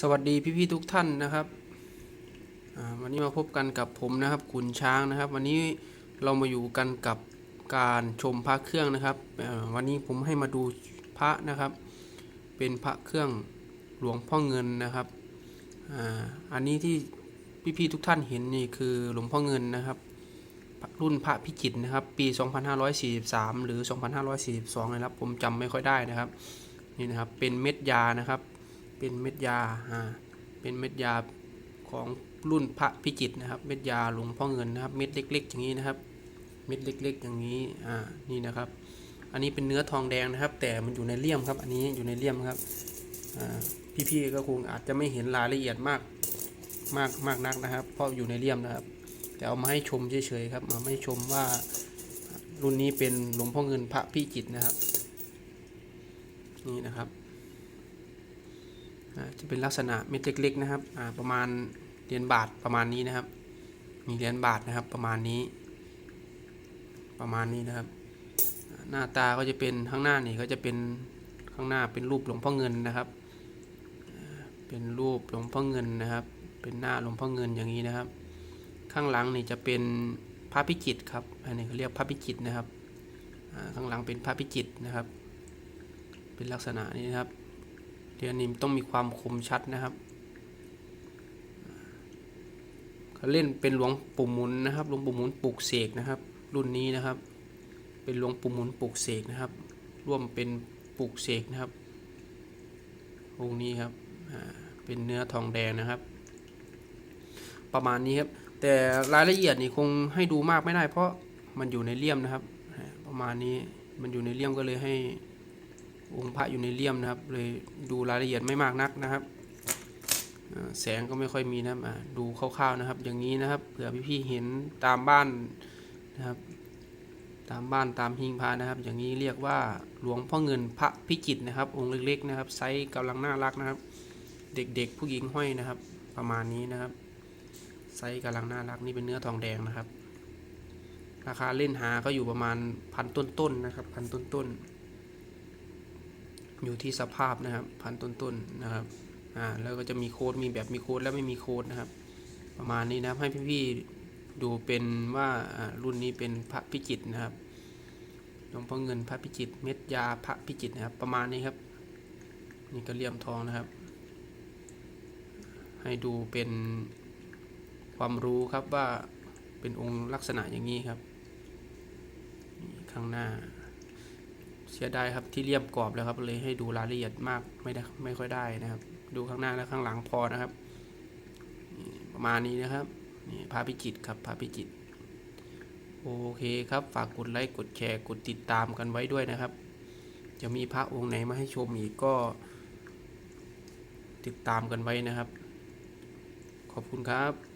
สวัสดีพี่ๆทุกท่านนะครับวันนี้มาพบกันกับผมนะครับขุนช้างนะครับ วันนี้เรามาอยู่กันกับการชมพระเครื่องนะครับวันนี้ผมให้มาดูพระนะครับ เป็นพระเครื่องหลวงพ่อเงินนะครับอ่าอันนี้ที่พี่ๆทุกท่านเห็นนี่คือหลวงพ่อเงินนะครับ รุ่นพระพิจิตนะครับ ปี 2543 หรือ 2542นะครับผมจำไม่ค่อยได้นะครับนี่นะครับเป็นเม็ดยานะครับ เป็นเม็ดยาอ่าเป็นเม็ดยาของรุ่นพระพิจิตนะครับ เม็ดยาหลวงพ่อเงินนะครับ เม็ดเล็ก ๆ อย่างนี้นะครับ เม็ดเล็ก ๆ อย่างนี้อ่านี่นะครับ อันนี้เป็นเนื้อทองแดงนะครับ แต่มันอยู่ในเลี่ยมครับ อันนี้อยู่ในเลี่ยมครับอ่าพี่ๆก็คงอาจจะไม่เห็นรายละเอียดมากมากมากนักนะครับ เพราะอยู่ในเลี่ยมนะครับ แต่เอามาให้ชมเฉยๆครับ มาให้ชมว่ารุ่นนี้เป็นหลวงพ่อเงินพระพิจิตนะครับ นี่นะครับ จะเป็นลักษณะเม็ดเล็กๆนะครับประมาณเหรียญบาทประมาณนี้นะครับ มีเหรียญบาทนะครับประมาณนี้ ประมาณนี้นะครับ หน้าตาก็จะเป็นข้างหน้านี่ก็จะเป็นข้างหน้าเป็นรูปหลวงพ่อเงินนะครับ เป็นรูปหลวงพ่อเงินนะครับ เป็นหน้าหลวงพ่อเงินอย่างนี้นะครับ ข้างหลังนี่จะเป็นพระพิจิตครับอันนี้เขาเรียกพระพิจิตนะครับข้างหลังเป็นพระพิจิตนะครับ เป็นลักษณะนี้นะครับ เรียนนี้ต้องมีความคมชัดนะครับเขาเล่นเป็นหลวงปู่หมุนนะครับ หลวงปู่หมุนปลูกเสกนะครับ รุ่นนี้นะครับ เป็นหลวงปู่หมุนปลูกเสกนะครับ ร่วมเป็นปลูกเสกนะครับองค์นี้ครับเป็นเนื้อทองแดงนะครับ ประมาณนี้ครับ แต่รายละเอียดนี่คงให้ดูมากไม่ได้ เพราะมันอยู่ในเลี่ยมนะครับ ประมาณนี้มันอยู่ในเลี่ยมก็เลยให้ องค์พระอยู่ในเลี่ยมนะครับ เลยดูรายละเอียดไม่มากนักนะครับแสงก็ไม่ค่อยมีนะครับดูคร่าวๆนะครับ อย่างนี้นะครับ เผื่อพี่ๆเห็นตามบ้านนะครับ ตามบ้านตามหิ้งพระนะครับ อย่างนี้เรียกว่าหลวงพ่อเงินพระพิจิตรนะครับ องค์เล็กๆนะครับ ไซส์กำลังน่ารักนะครับ เด็กๆผู้หญิงห้อยนะครับ ประมาณนี้นะครับ ไซส์กำลังน่ารักนี่เป็นเนื้อทองแดงนะครับ ราคาเล่นหาก็อยู่ประมาณพันต้นๆนะครับ พันต้นๆ อยู่ที่สภาพนะครับพันต้นๆนะครับอ่าแล้วก็จะมีโค้ดมีแบบมีโค้ดและไม่มีโค้ดนะครับ ประมาณนี้นะครับให้พี่ๆดูเป็นว่าอ่ารุ่นนี้เป็นพระพิจิตนะครับหลวงพ่อเงินพระพิจิตเม็ดยาพระพิจิตนะครับ ประมาณนี้ครับ นี่ก็เลี่ยมทองนะครับ ให้ดูเป็นความรู้ครับว่าเป็นองค์ลักษณะอย่างนี้ครับ ข้างหน้า เสียดายครับที่เรียบกรอบแล้วครับ เลยให้ดูรายละเอียดมากไม่ได้ไม่ค่อยได้นะครับ ดูข้างหน้าและข้างหลังพอนะครับ ประมาณนี้นะครับนี่พระพิจิตครับพระพิจิตโอเคครับฝากกดไลค์กดแชร์กดติดตามกันไว้ด้วยนะครับ จะมีพระองค์ไหนมาให้ชมอีกก็ ติดตามกันไว้นะครับ ขอบคุณครับ